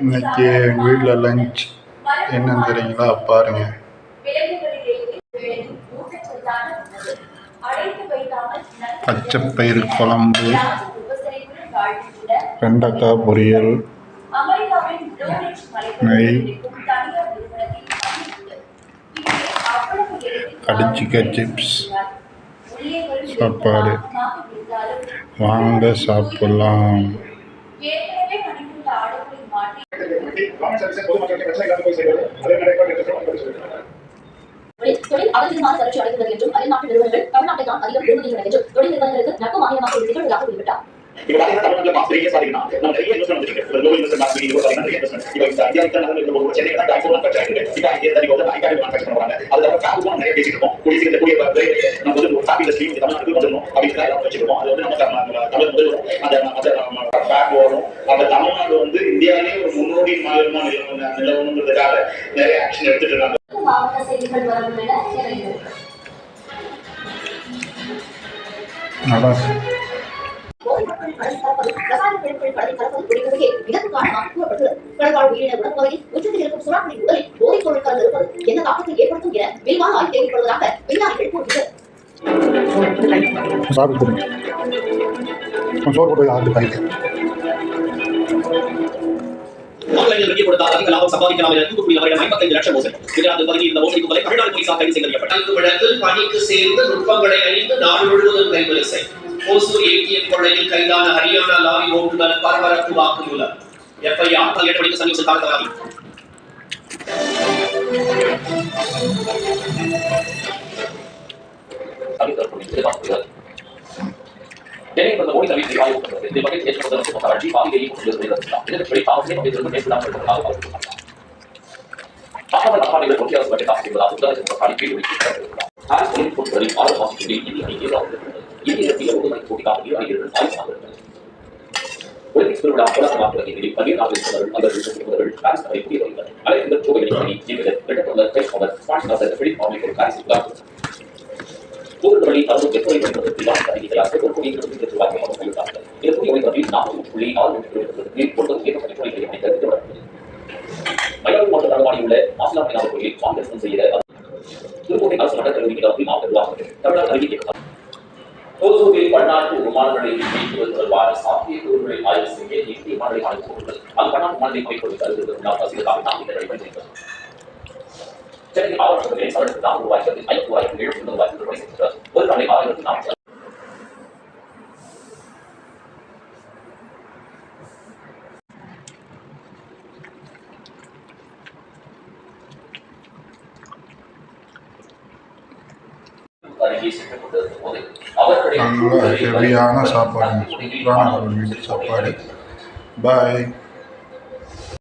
இன்னைக்கு எங்கள் வீட்டில் லஞ்ச் என்னன்னு தெரியுங்களா? பாருங்க. பச்சைப்பயிறு குழம்பு வெண்டைக்காய் பொரியல் நெய் கடிச்சிக்க சிப்ஸ் சாப்பாடு. வாங்க சாப்பிடலாம். தொழில் அவசியமான வளர்ச்சி அடைந்துள்ளது என்றும் அயல்நாட்டு நிறுவனங்கள் தமிழ்நாட்டை தான் அதிகம் விரும்புகின்றன என்றும் தொழில் நிறுவனங்களுக்கு நட்பு மாநிலமாக திகழ்வதாக இப்ப பாத்தீங்கன்னா தமிழ்நாட்டுல சாதிக்கணும் நம்ம நிறைய இன்வெஸ்ட்மெண்ட் வந்துருக்கு இப்ப investment bank meeting கூட பாத்தீங்கன்னா நிறைய investment இப்ப இந்த இந்தியா இருக்கிற நகரம் ஒரு சென்னை தான் ஐபோன் மேனுஃபேக்சர் ஆயிருக்கு. இப்ப இங்கே தனி வந்து ஐகார்டு மேனுஃபேக்சர் பண்ணுவாங்க. அதுல வந்து காப்பு நிறைய பேசிட்டு இருக்கோம். கூடிய சீக்கிரத்துல கூடிய விரைவில் நம்ம வந்து ஒரு காப்பி இண்டஸ்ட்ரி இந்த தமிழ்நாட்டுக்கு வந்துடணும். அப்படின்னு எல்லாம் வச்சிருக்கோம். அது வந்து நம்ம தமிழ் முதல் வரும் அந்த அந்த பேக் வரும் அந்த தமிழ்நாடு வந்து இந்தியாவிலேயே ஒரு முன்னோடி மாநிலமா நிலவ- நிலவணுங்கிறதுக்காக நிறைய ஆக்ஷன் எடுத்துட்டு இருக்காங்க. மாவட்ட செய்திகள் வரும் நல்லா ரசாயன பொருட்கள் கடத்தி இதற்கு காரணமாக கடற்கால் உயிரின உச்சத்தில் இருக்கும் சுறாக்களின் உடலில் போதைப் பொருட்கள் இருப்பது என்ன தாக்கத்தை ஏற்படுத்தும் என விரிவான ஆய்வு தேவைப்படுவதாக விஞ்ஞானிகள் கூறுகின்றனர் சாப்பிட்டு சோறு போட்டு ஆட்டு ஆன்லைனில் வெளியே கொடுத்தால் அதிக லாபம் சம்பாதிக்கலாம் என தூத்துக்குடி நபரிடம் ஐம்பத்தைந்து லட்சம் மோசடி குஜராத் இந்த மோசடி கும்பலை தமிழ்நாடு போலீசார் கைது செய்யப்பட்டார் வழக்கில் பணிக்கு சேர்ந்து நுட்பங்களை அறிந்து நாடு முழுவதும் கைவரிசை ஓசூர் ஏடிஎம் கொள்ளையில் கைதான ஹரியானா லாரி ஓட்டுநர் பரபரப்பு வாக்குமூலம் எஃப்ஐஆர் எட்டு மணிக்கு சமீப காலத்தவாதி சென்னை பிரதமர் மோடி தலைமையில் ஆய்வு கூட்டத்தில் இதில் பங்கேற்று ஏற்றுக்கொண்ட மற்றும் கட்சி பாதியை கொண்டிருந்தார் இதற்கு வெளி காவல்துறை பங்கேற்று மேற்கொள்ளாமல் இருப்பதாக அவர் கூறினார் தகவல் அப்பாடிகள் ஒன்றிய அரசு பட்ஜெட் ஆசிரியர் முதலமைச்சர் அப்பாடி கேள்வி ஹாரிஸ் தொழில் பொருட்களில் ஆறு மாதங்களில் இந்திய அணி இரு திருவிழா கோலாகலமாக தொடங்கியதில் பல்வேறு நாடுகளின் அவர்கள் நிபுணர்கள் பாரிஸ் நகரை கூடிய வருகிறார் அலைக்கின்ற பிலிப் உதாரணம் ஒரு கோடி இருபத்தி எட்டு ரூபாய் அவர் கைவிட்டார்கள் இந்த புதிய அமைப்பதில் நாற்பது புள்ளி ஆறு ஒன்று கிலோமீட்டருக்கு ஏற்ற பணிகளை அமைக்க திட்டமிடப்பட்டது மயிலாடுதுறை மாவட்ட நடமாடியுள்ள மாசிலாமணி கோயில் காங்கிரஸ் தரிசனம் செய்ய அரசு மட்டக் கல்லூரி மீதாவில் மாவட்ட நிர்வாகத்தில் தமிழ்நாடு அறிவிக்கப்பட்டார் பொதுவில் பன்னாட்டு விமானங்களை இயக்குவது தொடர்பான சாத்தியக்கூறுகளை ஆய்வு செய்ய இந்திய விமானங்களை ஆய்வுள்ளது அது பன்னாட்டு விமானங்களை அமைப்பதற்கு அருகில் உள்ள அரசியலுக்காக நாம் இந்த நடைபெறுகிறது சென்னை மாவட்டங்களில் சவரத்துக்கு நான்கு ரூபாய்க்கு ஐந்து ரூபாய்க்கு எழுபத்தி ஒன்பது ரூபாய்க்கு ஒரு நாளை ஆயிரத்தி நாற்பது நல்ல ஹெவியான சாப்பாடு சூப்பரான ஒரு வீட்டு சாப்பாடு பாய்